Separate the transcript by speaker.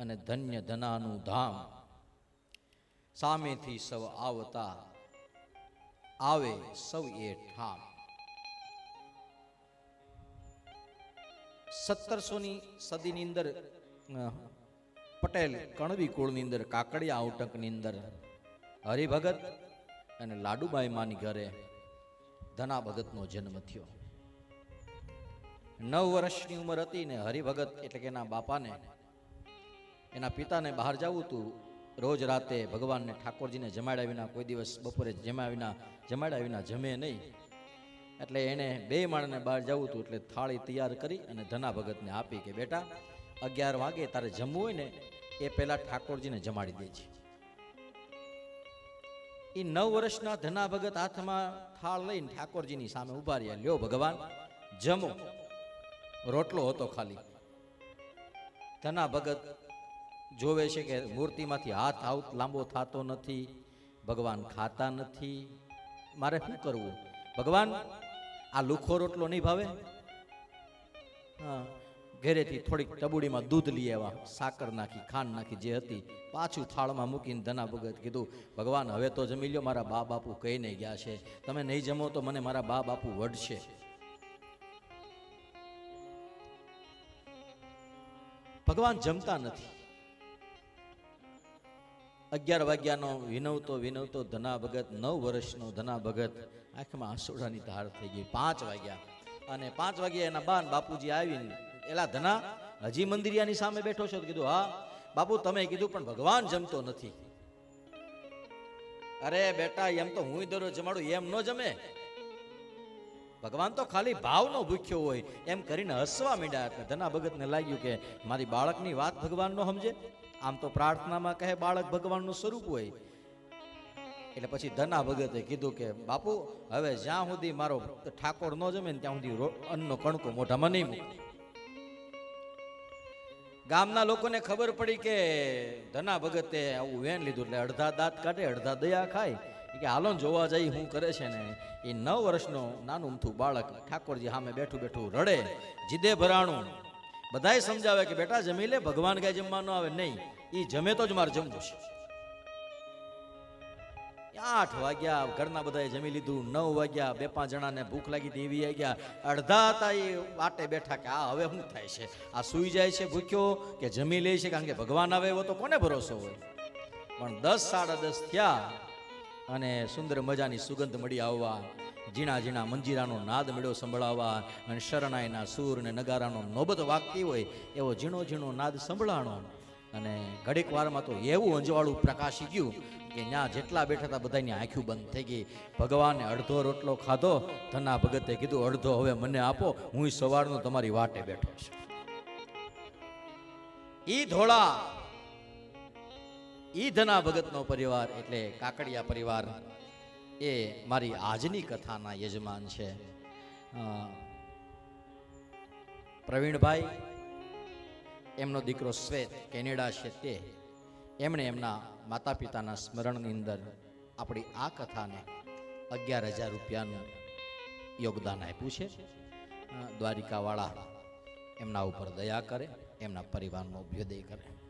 Speaker 1: અને ધન્ય ધનાનું ધામ. સામેથી સૌ આવતા આવે સૌ એ ઠામ. સત્તરસોની સદીની અંદર પટેલ કણવી કુળની અંદર, કાકડિયા આઉટકની અંદર હરિભગત અને લાડુબાઈ માની ઘરે ધના ભગતનો જન્મ થયો. નવ વર્ષની ઉંમર હતી ને હરિભગત એટલે કે એના બાપાને એના પિતાને બહાર જવું હતું રોજ રાતે ભગવાનને ઠાકોરજીને જમાડ્યા વિના, કોઈ દિવસ બપોરે જમ્યા વિના, જમાડ્યા વિના જમે નહીં. એટલે એણે બે માણને બહાર જવું હતું એટલે થાળી તૈયાર કરી અને ધના ભગતને આપી કે, બેટા, અગિયાર વાગે તારે જમવું હોય ને, એ પહેલાં ઠાકોરજીને જમાડી દે છે એ નવ વર્ષના ધના ભગત હાથમાં થાળ લઈને ઠાકોરજીની સામે ઊભા રહ્યા. લ્યો ભગવાન, જમો. રોટલો હતો ખાલી. ધના ભગત જોવે છે કે મૂર્તિમાંથી હાથ આઉટ લાંબો થતો નથી, ભગવાન ખાતા નથી. મારે શું કરવું? ભગવાન, આ લુખો રોટલો નહીં ભાવે? હા, ઘરેથી થોડીક ટબુડીમાં દૂધ લઈ આવ્યા, સાકર નાખી, ખાંડ નાખી જે હતી, પાછું થાળમાં મૂકીને ધના ભગત કીધું, ભગવાન, હવે તો જમી લ્યો, મારા બા બાપુ કહીને ગયા છે. તમે નહીં જમો તો મને મારા બા બાપુ વઢશે. ભગવાન જમતા નથી. અગિયાર વાગ્યાનો વિનવતો વિનવતો ધના ભગત નવ વર્ષનો ધના ભગત આંખમાં આંસુડાની ધાર થઈ ગઈ. પાંચ વાગ્યા. અને પાંચ વાગ્યા એના બાન બાપુજી આવીને એલા ધના, હજી મંદિરિયાની સામે બેઠો છો? કીધું, હા, બાપુ, તમે કીધું પણ ભગવાન જમતો નથી. અરે બેટા, એમ તો હું દરરોજ જમાડું, એમ ન જમે. ભગવાન તો ખાલી ભાવનો ભૂખ્યો હોય, એમ કરીને હસવા માંડ્યા. ધના ભગતને લાગ્યું કે મારી બાળકની વાત ભગવાન નો સમજે. આમ તો પ્રાર્થનામાં કહે બાળક ભગવાનનું સ્વરૂપ હોય. એટલે પછી ધના ભગતે કીધું કે, બાપુ, હવે જ્યાં સુધી મારો ઠાકોર ન જમે ત્યાં સુધી અન્નનો કણકો મોઢામાં નહીં ગામના લોકોને ખબર પડી કે ધના ભગતે આવું વેન લીધું એટલે અડધા દાંત કાઢે, અડધા દયા ખાય. કે, હાલો જોવા જઈ, હું કરે છે ને? એ નવ વર્ષનો નાનું અમથું બાળક ઠાકોરજી સામે બેઠું બેઠું રડે. જીદે ભરાણું. બધાય સમજાવે કે બેટા જમી લે, ભગવાન કઈ જમવા આવે? નહીં. એ જમે તો જ મારે જમવું છે. આઠ વાગ્યા, ઘરના બધાએ જમી લીધું. નવ વાગ્યા, બે પાંચ જણાને ભૂખ લાગી હતી, એવી ગયા. અડધા હતા એ વાટે બેઠા કે આ હવે શું થાય છે? આ સૂઈ જાય છે ભૂખ્યો કે જમી લે છે? કારણ કે ભગવાન આવે એવો તો કોને ભરોસો હોય? પણ દસ, સાડા દસ થયા અને સુંદર મજાની સુગંધ મળી આવવા. ઝીણા ઝીણા મંજીરાનો નાદ મળ્યો સંભળાવવા અને શરણાઈના સૂર ને નગારાનો નોબત વાગતી હોય એવો ઝીણો ઝીણો નાદ સંભળાણો. અને ઘડીક વારમાં તો એવું અંજવાળું પ્રકાશી ગયું કે ત્યાં જેટલા બેઠા હતા બધાની આંખ્યું બંધ થઈ ગઈ. ભગવાને અડધો રોટલો ખાધો, ધના ભગતે કીધું, અડધો હવે મને આપો હું સવારનો તમારી વાટે બેઠો છું. ઈ ધોળા, ઈ ધના ભગતનો પરિવાર એટલે કાકડિયા પરિવાર. એ મારી આજની કથાના યજમાન છે. પ્રવીણભાઈ, એમનો દીકરો શ્વેત કેનેડા છે તે. એમણે એમના માતા પિતાના સ્મરણની અંદર આપણી આ કથાને અગિયાર હજાર રૂપિયાનું યોગદાન આપ્યું છે. દ્વારિકાવાળા એમના ઉપર દયા કરે, એમના પરિવારનો અભ્યુદય કરે.